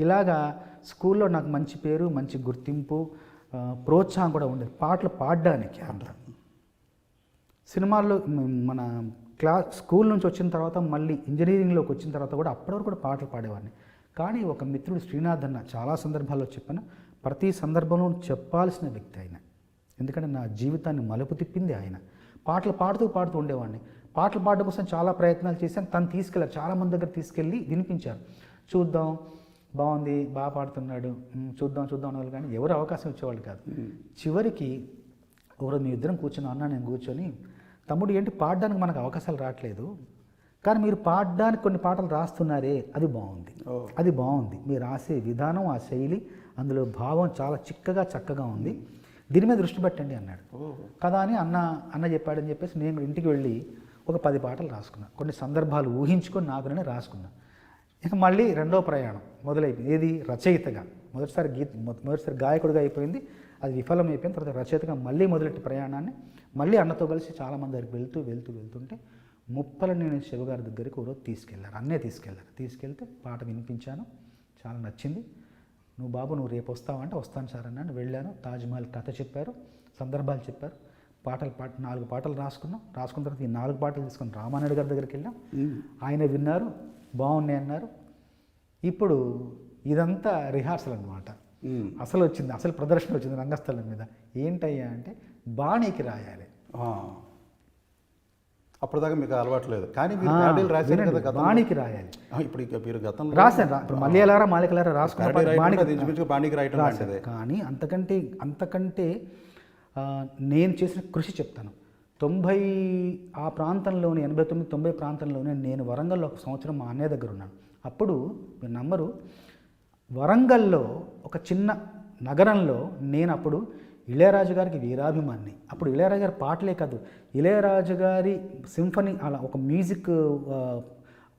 ఇలాగా స్కూల్లో నాకు మంచి పేరు మంచి గుర్తింపు ప్రోత్సాహం కూడా ఉండేది. పాటలు పాడడానికి అంత సినిమాల్లో మన క్లా స్కూల్ నుంచి వచ్చిన తర్వాత మళ్ళీ ఇంజనీరింగ్లోకి వచ్చిన తర్వాత కూడా అప్పటివరకు కూడా పాటలు పాడేవాడిని. కానీ ఒక మిత్రుడు శ్రీనాథ్ అన్న చాలా సందర్భాల్లో చెప్పాను ప్రతి సందర్భంలో చెప్పాల్సిన వ్యక్తి ఆయన. ఎందుకంటే నా జీవితాన్ని మలుపు తిప్పింది ఆయన. పాటలు పాడుతూ పాడుతూ ఉండేవాడిని. పాటలు పాడడం కోసం చాలా ప్రయత్నాలు చేశాను. తను తీసుకెళ్ళారు. చాలామంది దగ్గర తీసుకెళ్ళి వినిపించారు. చూద్దాం బాగుంది బాగా పాడుతున్నాడు చూద్దాం చూద్దాం అనేవాళ్ళు కానీ ఎవరు అవకాశం ఇచ్చేవాళ్ళు కాదు. చివరికి ఒకరోజు మీ ఇద్దరం కూర్చుని అన్న నేను కూర్చొని తమ్ముడు ఏంటి పాడడానికి మనకు అవకాశాలు రావట్లేదు కానీ మీరు పాడడానికి కొన్ని పాటలు రాస్తున్నారే అది బాగుంది. అది బాగుంది. మీరు రాసే విధానం ఆ శైలి అందులో భావం చాలా చిక్కగా చక్కగా ఉంది. దీని మీద దృష్టి పెట్టండి అన్నాడు. కదా అని అన్న అన్న చెప్పాడని చెప్పేసి నేను ఇంటికి వెళ్ళి ఒక పది పాటలు రాసుకున్నా. కొన్ని సందర్భాలు ఊహించుకొని నాకు నేను రాసుకున్నా. ఇక మళ్ళీ రెండో ప్రయాణం మొదలైపోయింది. ఏది? రచయితగా. మొదటిసారి గీత మొదటిసారి గాయకుడిగా అయిపోయింది. అది విఫలం అయిపోయిన తర్వాత రచయితగా మళ్ళీ మొదలెట్టి ప్రయాణాన్ని మళ్ళీ అన్నతో కలిసి చాలామంది దగ్గరికి వెళ్తూ వెళ్తూ వెళ్తుంటే ముప్పల నేను శివగారి దగ్గరికి ఒక రోజు తీసుకెళ్ళారు అన్నే తీసుకెళ్ళారు తీసుకెళ్తే పాట వినిపించాను. చాలా నచ్చింది. నువ్వు బాబు నువ్వు రేపు వస్తావా? అంటే వస్తాను సార్ అన్నాను. వెళ్ళాను. తాజ్మహల్ కథ చెప్పారు. సందర్భాలు చెప్పారు. పాటలు పాట నాలుగు పాటలు రాసుకున్నాం. రాసుకున్న తర్వాత ఈ నాలుగు పాటలు తీసుకొని రామానాయుడు గారి దగ్గరికి వెళ్ళాం. ఆయన విన్నారు. బాగున్నాయి అన్నారు. ఇప్పుడు ఇదంతా రిహార్సల్ అనమాట. అసలు వచ్చింది అసలు ప్రదర్శన వచ్చింది రంగస్థలం మీద. ఏంటయ్యా అంటే బాణీకి రాయాలి. అప్పటిదాకా మీకు అలవాటు లేదు. కానీ మీరు ప్యాడీలు రాశారు వినండి, కదా గతంలో. బాణీకి రాయాలి. ఇప్పుడు ఇక మీరు గతంలో రాశాను ఇప్పుడు మాలికలారా రాసుకున్న ప్యాడీ రాయటం బాణీకి రాయటం లాంటిదే. కానీ అంతకంటే అంతకంటే నేను చేసిన కృషి చెప్తాను. తొంభై ఆ ప్రాంతంలోని ఎనభై తొమ్మిది తొంభై ప్రాంతంలోనే నేను వరంగల్లో ఒక సంవత్సరం మా అన్నయ్య దగ్గర ఉన్నాను. అప్పుడు మీరు నమ్మరు. వరంగల్లో ఒక చిన్న నగరంలో నేను అప్పుడు ఇళయరాజు గారికి వీరాభిమాన్ని. అప్పుడు ఇళయరాజు గారి పాటలే కాదు ఇళయరాజు గారి సింఫనీ అలా ఒక మ్యూజిక్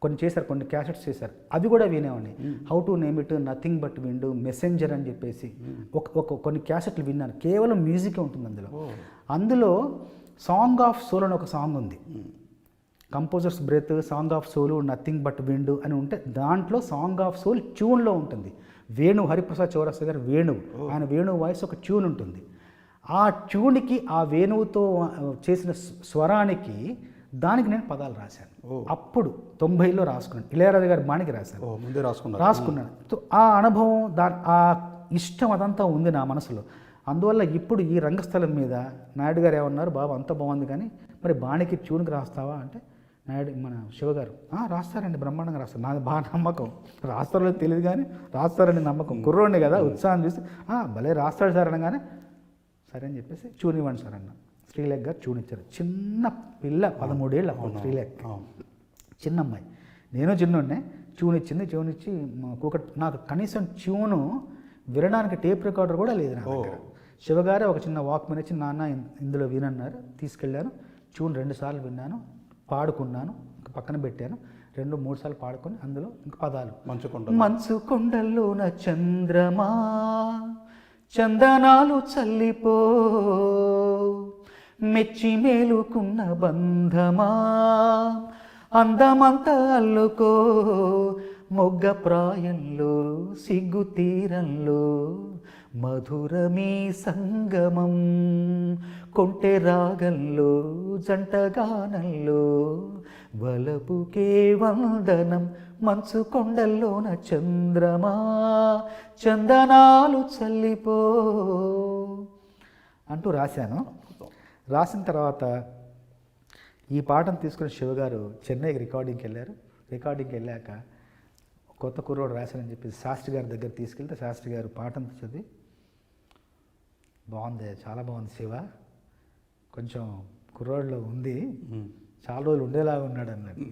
కొన్ని చేశారు కొన్ని క్యాసెట్స్ చేశారు. అవి కూడా వినేవాడిని. How to name it nothing but wind messenger అని చెప్పేసి ఒక ఒక కొన్ని క్యాసెట్లు విన్నాను. కేవలం మ్యూజికే ఉంటుంది అందులో. అందులో సాంగ్ ఆఫ్ సోల్ అని ఒక సాంగ్ ఉంది. Composers breath song of soul nothing but wind అని ఉంటే దాంట్లో సాంగ్ ఆఫ్ సోల్ ట్యూన్లో ఉంటుంది. వేణు హరిప్రసాద్ చౌరస్తా గారు వేణు ఆయన వేణు వాయిస్ ఒక ట్యూన్ ఉంటుంది. ఆ ట్యూన్కి ఆ వేణువుతో చేసిన స్వ- స్వరానికి దానికి నేను పదాలు రాశాను. అప్పుడు తొంభైలో రాసుకున్నాను. ఇళయరాజు గారి బాణికి రాశాను ఓ ముందే రాసుకున్నాను. సో ఆ అనుభవం దా ఆ ఇష్టం అదంతా ఉంది నా మనసులో. అందువల్ల ఇప్పుడు ఈ రంగస్థలం మీద నాయుడు గారు ఏమన్నారు బాబు అంత బాగుంది కానీ మరి బాణికి ట్యూన్కి రాస్తావా? అంటే నాయుడు మన శివగారు "ఆ, రాస్తారండి బ్రహ్మాండంగా రాస్తారు. నాది బాగా నమ్మకం. రాస్తారో తెలియదు కానీ రాస్తారని నమ్మకం. కుర్రోడిని కదా ఉత్సాహం చూసి "ఆ, భలే రాస్తాడు సార్ అనగానే సరే అని చెప్పేసి ట్యూన్ ఇవ్వండి సార్ అన్న. శ్రీలేఖ్ గారు ట్యూన్ ఇచ్చారు చిన్న పిల్ల పదమూడేళ్ళు అప్పుడు శ్రీలేఖ్. చిన్న అమ్మాయి నేను చిన్నోడ్నే ట్యూన్ ఇచ్చింది ట్యూన్ ఇచ్చి నాకు కనీసం ట్యూను వినడానికి టేప్ రికార్డర్ కూడా లేదు నా దగ్గర. శివగారే ఒక చిన్న వాక్ మీద ఇచ్చి నాన్న ఇందులో వినన్నారు తీసుకెళ్ళాను ట్యూన్ రెండు సార్లు విన్నాను పాడుకున్నాను ఇంక పక్కన పెట్టాను. రెండు మూడు సార్లు పాడుకొని అందులో ఇంక పదాలు. మంచుకుంట మంచు కొండల్లోన చంద్రమా చందనాలు చల్లిపో మెచ్చి మేలుకున్న బంధమా అందమంతా అల్లుకో మొగ్గ ప్రాయంలో సిగ్గు తీరంలో మధురమీ సంగమం. కొంటె రాగంలో జంటగానంలో వలపుకే వందనం మంచు కొండల్లోన చంద్రమా చందనాలు చల్లిపో. అంటూ రాశాను. రాసిన తర్వాత ఈ పాటను తీసుకుని శివగారు చెన్నైకి రికార్డింగ్కి వెళ్ళారు. రికార్డింగ్కి వెళ్ళాక కొత్త కుర్రోడు రాశారని చెప్పి శాస్త్రి గారి దగ్గర తీసుకెళ్తే శాస్త్రి గారు పాటను చదివి బాగుంది చాలా బాగుంది శివ. కొంచెం కుర్రోడ్లో ఉంది చాలా రోజులు ఉండేలాగా ఉన్నాడు అన్నది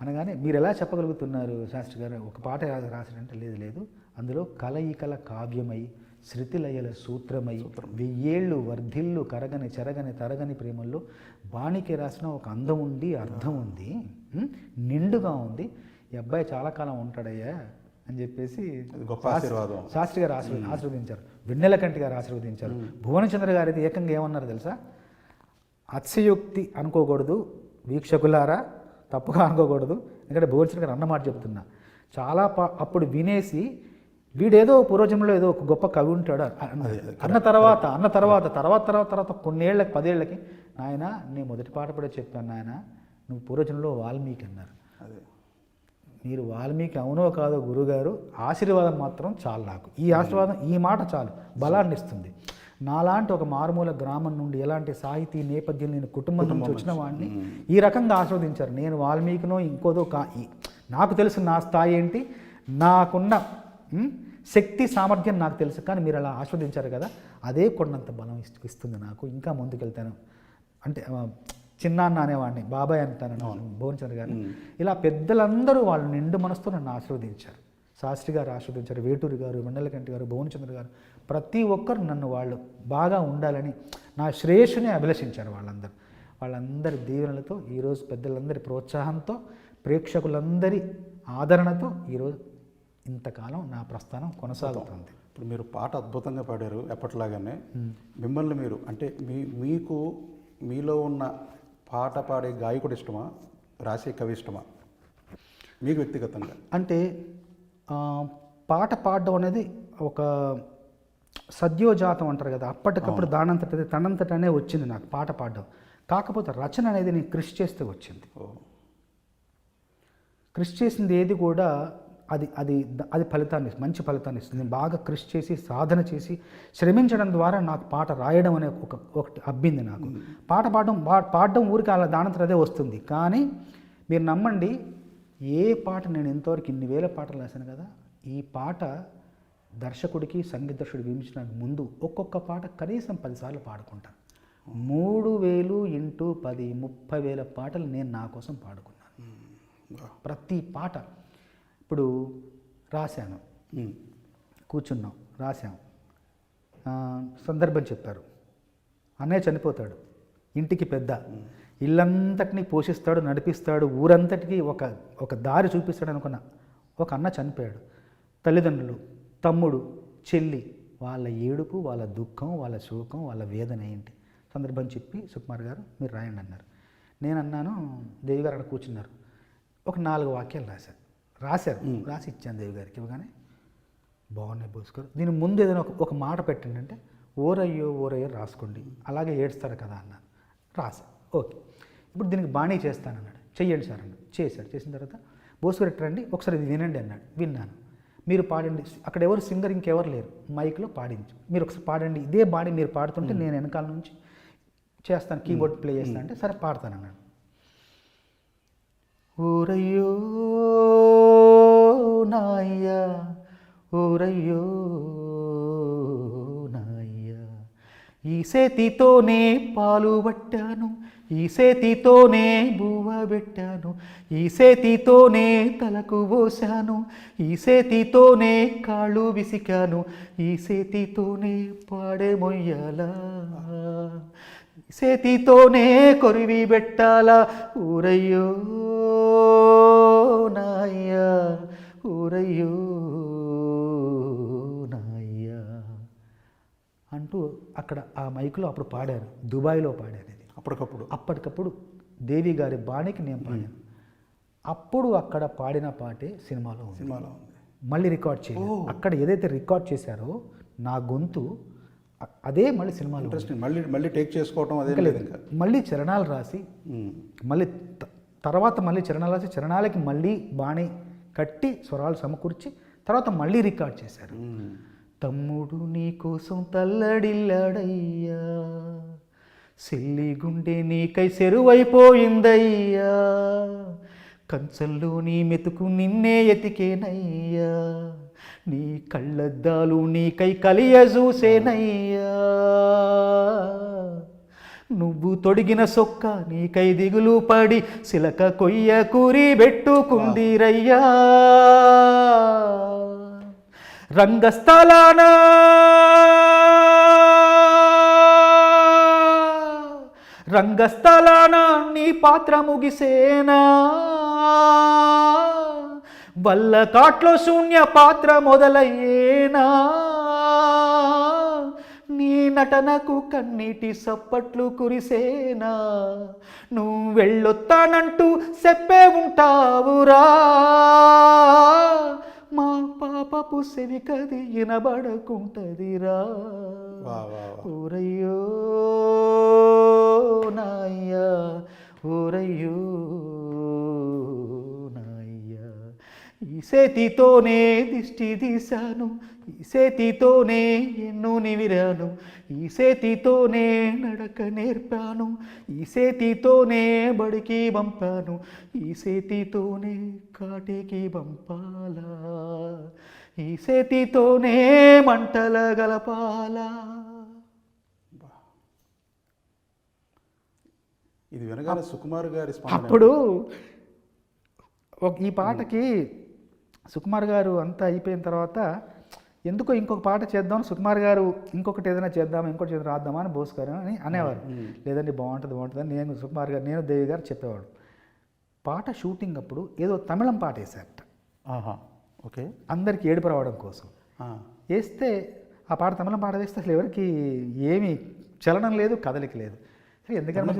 అనగానే మీరు ఎలా చెప్పగలుగుతున్నారు శాస్త్రి గారు? ఒక పాట రాశారంటే లేదు లేదు. అందులో కలయికల కావ్యమై శృతిలయల సూత్రమై వెయ్యేళ్ళు వర్ధిల్లు కరగని చెరగని తరగని ప్రేమల్లో బాణికి రాసిన ఒక అందం ఉంది అర్థం ఉంది? నిండుగా ఉంది. ఈ అబ్బాయి చాలా కాలం ఉంటాడయ్యా అని చెప్పేసి గొప్ప ఆశీర్వాదం. శాస్త్రి గారు ఆశీర్వ ఆశీర్వదించారు. వెన్నెల కంటి గారు ఆశీర్వదించారు. భువనచంద్ర గారు అయితే ఏకంగా ఏమన్నారు తెలుసా? అతిశయోక్తి అనుకోకూడదు వీక్షకులారా తప్పుగా అనుకోకూడదు. ఎందుకంటే భువనచంద్ర గారు అన్నమాట చెప్తున్నా. చాలా పా అప్పుడు వినేసి వీడేదో పూర్వజంలో ఏదో ఒక గొప్ప కవి ఉంటాడు అన్న- తర్వాత అన్న తర్వాత తర్వాత తర్వాత తర్వాత కొన్నేళ్ళకి పదేళ్ళకి నాయన నేను మొదటి పాట కూడా చెప్పాను నాయన నువ్వు పూర్వజంలో వాల్మీకి అన్నారు. మీరు వాల్మీకి అవునో కాదో గురుగారు ఆశీర్వాదం మాత్రం చాలు నాకు. ఈ ఆశీర్వాదం ఈ మాట చాలు. బలాన్ని ఇస్తుంది. నాలాంటి ఒక మారుమూల గ్రామం నుండి ఎలాంటి సాహితీ నేపథ్యం నేను కుటుంబం నుంచి వచ్చిన వాడిని ఈ రకంగా ఆస్వాదించారు నేను వాల్మీకినో ఇంకోదో కా ఈ- నాకు తెలుసు నా స్థాయి ఏంటి? నాకున్న శక్తి సామర్థ్యం నాకు తెలుసు. కానీ మీరు అలా ఆస్వాదించారు కదా అదే కొండంత బలం ఇస్తు- ఇస్తుంది నాకు. ఇంకా ముందుకెళ్తాను. అంటే చిన్నాన్న అనేవాడిని బాబాయ్ అంటాను భువనచంద్ర గారు. ఇలా పెద్దలందరూ వాళ్ళు నిండు మనసుతో నన్ను ఆశీర్వదించారు. శాస్త్రి గారు ఆశీర్వదించారు వేటూరి గారు మండలకంటి గారు భువనచంద్ర గారు. ప్రతి ఒక్కరు నన్ను వాళ్ళు బాగా ఉండాలని నా శ్రేయస్సుని అభిలషించారు వాళ్ళందరూ. వాళ్ళందరి దీవెనలతో ఈరోజు పెద్దలందరి ప్రోత్సాహంతో ప్రేక్షకులందరి ఆదరణతో ఈరోజు ఇంతకాలం నా ప్రస్థానం కొనసాగుతుంది. ఇప్పుడు మీరు పాట అద్భుతంగా పాడారు ఎప్పటిలాగానే. మిమ్మల్ని మీరు అంటే మీ మీకు మీలో ఉన్న పాట పాడే గాయకుడు ఇష్టమా? రాసే కవి ఇష్టమా? మీకు వ్యక్తిగతంగా. అంటే పాట పాడడం అనేది ఒక సద్యోజాతం అంటారు కదా. అప్పటికప్పుడు దానంతటది తనంతటనే వచ్చింది నాకు పాట పాడడం. కాకపోతే రచన అనేది నేను కృషి చేస్తూ వచ్చింది. కృషి చేసింది ఏది కూడా అది అది అది ఫలితాన్ని మంచి ఫలితాన్ని ఇస్తుంది. నేను బాగా కృషి చేసి సాధన చేసి శ్రమించడం ద్వారా నాకు పాట రాయడం అనే ఒక ఒకటి అబ్బింది నాకు. పాట పాడడం పా- పాడడం ఊరికి అలా దానంతట అదే వస్తుంది. కానీ మీరు నమ్మండి ఏ పాట నేను ఇంతవరకు ఇన్ని వేల పాటలు రాశాను కదా ఈ పాట దర్శకుడికి సంగీత దర్శకుడికి వినిపించడానికి ముందు ఒక్కొక్క పాట కనీసం పదిసార్లు పాడుకుంటాను మూడు వేలు ఇంటూ పది ముప్పై వేల పాటలు నేను నా కోసం పాడుకున్నాను. ప్రతి పాట ఇప్పుడు రాశాను. కూర్చున్నాం రాశాం. సందర్భం చెప్పారు. అన్నయ్య చనిపోతాడు. ఇంటికి పెద్ద. ఇల్లంతటినీ పోషిస్తాడు నడిపిస్తాడు. ఊరంతటికి ఒక ఒక దారి చూపిస్తాడు అనుకున్న. ఒక అన్న చనిపోయాడు. తల్లిదండ్రులు తమ్ముడు చెల్లి వాళ్ళ ఏడుపు వాళ్ళ దుఃఖం వాళ్ళ శోకం వాళ్ళ వేదన ఏంటి? సందర్భం చెప్పి సుకుమార్ గారు మీరు రాయండి అన్నారు. నేను అన్నాను దేవి గారు అక్కడ కూర్చున్నారు. ఒక నాలుగు వాక్యాలు రాశారు. రాశారు. రాసి ఇచ్చాను దేవి గారికి ఇవ్వగానే. బాగున్నాయి బోస్కర్ దీని ముందు ఏదైనా ఒక ఒక మాట పెట్టండి అంటే ఓరయ్యో ఓరయ్యో రాసుకోండి. అలాగే ఏడుస్తారు కదా అన్నాను రాసా ఓకే. ఇప్పుడు దీనికి బాణీ చేస్తానన్నాడు. చెయ్యండి సార్ అన్నాడు. చేశాడు చేసిన తర్వాత బోస్కర్ ఎట్లా రండి ఒకసారి ఇది వినండి అన్నాడు. విన్నాను. మీరు పాడండి. అక్కడ ఎవరు సింగర్ ఇంకెవరు లేరు. మైక్లో పాడించు. మీరు ఒకసారి పాడండి. ఇదే బాడీ మీరు పాడుతుంటే నేను వెనకాల నుంచి చేస్తాను కీబోర్డ్ ప్లే చేస్తాను అంటే సరే పాడతాను అన్నాడు ఊరయ్యో నాయ ఊరయ్యో నాయ ఈ సేతితోనే పాలు పట్టాను ఈ సేతితోనే బువ్వ పెట్టాను ఈ సేతితోనే తలకు పోశాను ఈ సేతితోనే కాళ్ళు విసికాను ఈ సేతితోనే పాడే మొయ్యాలా. చేతితోనే కొరివి పెట్టాలా ఊరయ్యో నాయ్యా ఊరయ్యో నాయ్యా అంటూ అక్కడ ఆ మైకులో అప్పుడు పాడారు. దుబాయ్లో పాడారు ఇది. అప్పటికప్పుడు. అప్పటికప్పుడు దేవి గారి బాణికి నేను పాడాను. అప్పుడు అక్కడ పాడిన పాటే సినిమాలో ఉంది. సినిమాలో ఉంది. మళ్ళీ రికార్డ్ చేయలేదు. అక్కడ ఏదైతే రికార్డ్ చేశారో నా గొంతు అదే మళ్ళీ సినిమాలో ఉంది. ఇంట్రెస్టింగ్ మళ్ళీ మళ్ళీ టేక్ చేసుకోవటం అదే లేదు ఇంకా మళ్ళీ చరణాలు రాసి. మళ్ళీ తర్వాత మళ్ళీ చరణాలు రాసి చరణాలకి మళ్ళీ బాణి కట్టి స్వరాలు సమకూర్చి తర్వాత మళ్ళీ రికార్డ్ చేశారు. తమ్ముడు నీ కోసం తల్లడిల్లాడయ్యా సిల్లి గుండె నీకై సెరువైపోయిందయ్యా కంచంలో నీ మెతుకు నిన్నే ఎతికేనయ్యా నీ కళ్ళద్దాలు నీకై కలియ చూసేనయ్యా. నువ్వు తొడిగిన సొక్క నీకై దిగులు పడి సిలక కొయ్య కూరి పెట్టుకుందిరయ్యా. రంగస్థలాన రంగస్థలాన నీ పాత్ర ముగిసేనా. వల్ల కాట్లో శూన్య పాత్ర మొదలయ్యేనా? నీ నటనకు కన్నీటి సప్పట్లు కురిసేనా? నువ్వు వెళ్ళొత్తానంటూ చెప్పే ఉంటావురా? మా పాప పాపపు సెవికది వా. ఊరయ్యో నాయ్యా ఊరయ్యో. ఈ చేతితోనే దిష్టి తీశాను ఈ చేతితోనే ఎన్నో నివిరాను ఈ చేతితోనే నడక నేర్పాను ఈ చేతితోనే బడికి పంపాను ఈ చేతితోనే కాటికి పంపాలా ఈ చేతితోనే మంటల గలపాలా. ఇది వినగానే సుకుమార్ గారి అప్పుడు ఈ పాటకి సుకుమార్ గారు అంతా అయిపోయిన తర్వాత ఎందుకో ఇంకొక పాట చేద్దాం సుకుమార్ గారు ఇంకొకటి ఏదైనా చేద్దాం ఇంకోటి చేద్దాం రాద్దామా అని బోస్ గారు అని అనేవారు. లేదండి బాగుంటుంది బాగుంటుంది అని నేను సుకుమార్ గారు నేను దేవి గారు చెప్పేవాడు పాట షూటింగ్ అప్పుడు ఏదో తమిళం పాట వేశారట. ఆహా ఓకే. అందరికి ఏడుపు రావడం కోసం. వేస్తే ఆ పాట తమిళం పాట వేస్తే అసలు ఎవరికి ఏమీ చలనం లేదు కదలిక లేదు. ఎందుకంటే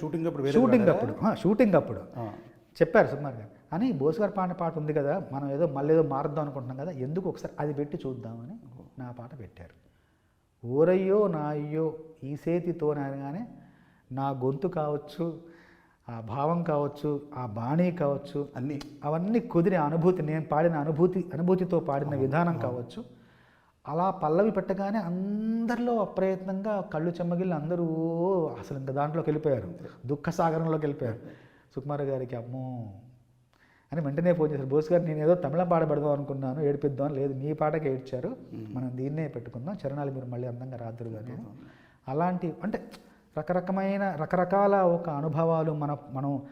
షూటింగ్ అప్పుడు షూటింగ్? అప్పుడు. షూటింగ్ అప్పుడు. చెప్పారు సుకుమార్ గారు. అని బోస్ గారు పాడిన పాట ఉంది కదా మనం ఏదో మళ్ళీ ఏదో మారుద్దాం అనుకుంటున్నాం కదా ఎందుకు ఒకసారి అది పెట్టి చూద్దామని నా పాట పెట్టారు. ఊరయ్యో నా అయ్యో ఈ సేతితో అనగానే నా గొంతు కావచ్చు ఆ భావం కావచ్చు ఆ బాణీ కావచ్చు అన్నీ. అవన్నీ కుదిరే అనుభూతి నేను పాడిన అనుభూతి అనుభూతితో పాడిన విధానం కావచ్చు. అలా పల్లవి పెట్టగానే అందరిలో అప్రయత్నంగా కళ్ళు చెమ్మగిల్లి అందరూ అసలు ఇంకా దాంట్లోకి వెళ్ళిపోయారు. దుఃఖ సాగరంలోకి వెళ్ళిపోయారు. సుకుమార్ గారికి అమ్మో అని వెంటనే ఫోన్ చేశారు. బోస్ గారు నేను ఏదో తమిళం పాట పెడదాం అనుకున్నాను ఏడిపిద్దాం లేదు మీ పాటకి ఏడ్చారు. మనం దీన్నే పెట్టుకుందాం. చరణాలు మీరు మళ్ళీ అందంగా రాదురు కానీ అలాంటి అంటే రకరకమైన రకరకాల ఒక అనుభవాలు మన మనం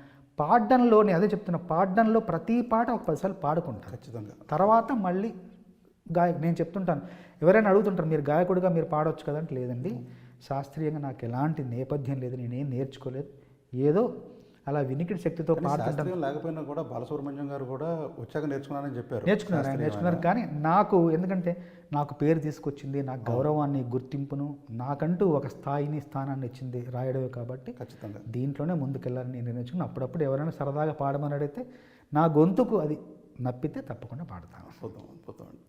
పాడడంలోని అదే చెప్తున్నా పాడడంలో ప్రతి పాట ఒక పదిసార్లు పాడుకుంటారు. ఖచ్చితంగా. తర్వాత మళ్ళీ గాయ నేను చెప్తుంటాను. ఎవరైనా అడుగుతుంటారు మీరు గాయకుడిగా మీరు పాడొచ్చు కదంటే లేదండి. శాస్త్రీయంగా నాకు ఎలాంటి నేపథ్యం లేదు. నేనేం నేర్చుకోలేదు. ఏదో అలా వినికిడి శక్తితో శాస్త్రీయం లేకపోయినా కూడా బాలసుబ్రహ్మణ్యం గారు కూడా వచ్చాక నేర్చుకున్నానని చెప్పారు. నేర్చుకున్నారు ఆయన నేర్చుకున్నారు. కానీ నాకు ఎందుకంటే నాకు పేరు తీసుకొచ్చింది నాకు గౌరవాన్ని గుర్తింపును నాకంటూ ఒక స్థాయిని స్థానాన్ని ఇచ్చింది రాయడమే కాబట్టి ఖచ్చితంగా. దీంట్లోనే ముందుకెళ్ళాలని నేను నిర్ణయించుకుని అప్పుడప్పుడు ఎవరైనా సరదాగా పాడమని అడిగితే నా గొంతుకు అది నప్పితే తప్పకుండా పాడతాను. అద్భుతం అద్భుతం అండి.